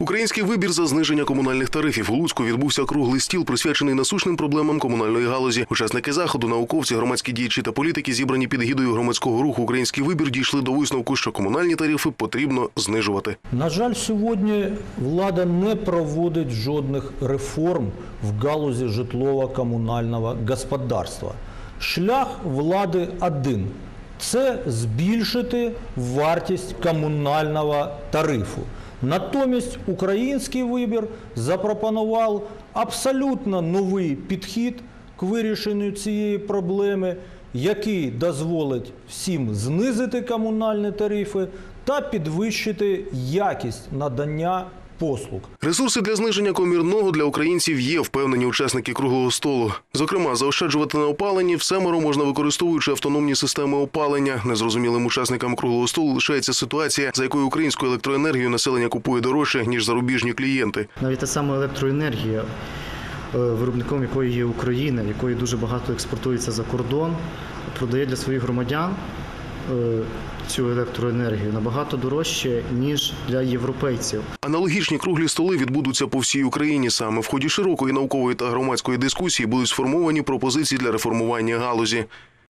Український вибір за зниження комунальних тарифів у Луцьку відбувся круглий стіл, присвячений насущним проблемам комунальної галузі. Учасники заходу, науковці, громадські діячі та політики, зібрані під гідою громадського руху Український вибір, дійшли до висновку, що комунальні тарифи потрібно знижувати. На жаль, сьогодні влада не проводить жодних реформ в галузі житлово-комунального господарства. Шлях влади один це збільшити вартість комунального тарифу. Натомість український вибір запропонував абсолютно новий підхід к вирішенню цієї проблеми, який дозволить всім знизити комунальні тарифи та підвищити якість надання послуг. Ресурси для зниження комірного для українців є, впевнені учасники круглого столу. Зокрема, заощаджувати на опаленні всеморо можна використовуючи автономні системи опалення. Незрозумілим учасникам круглого столу лишається ситуація, за якою українську електроенергію населення купує дорожче ніж зарубіжні клієнти. Навіть та сама електроенергія, е, виробником якої є Україна, якої дуже багато експортується за кордон, продає для своїх громадян цю електроенергію набагато дорожче, ніж для європейців. Аналогічні круглі столи відбудуться по всій Україні. Саме в ході широкої наукової та громадської дискусії будуть сформовані пропозиції для реформування галузі.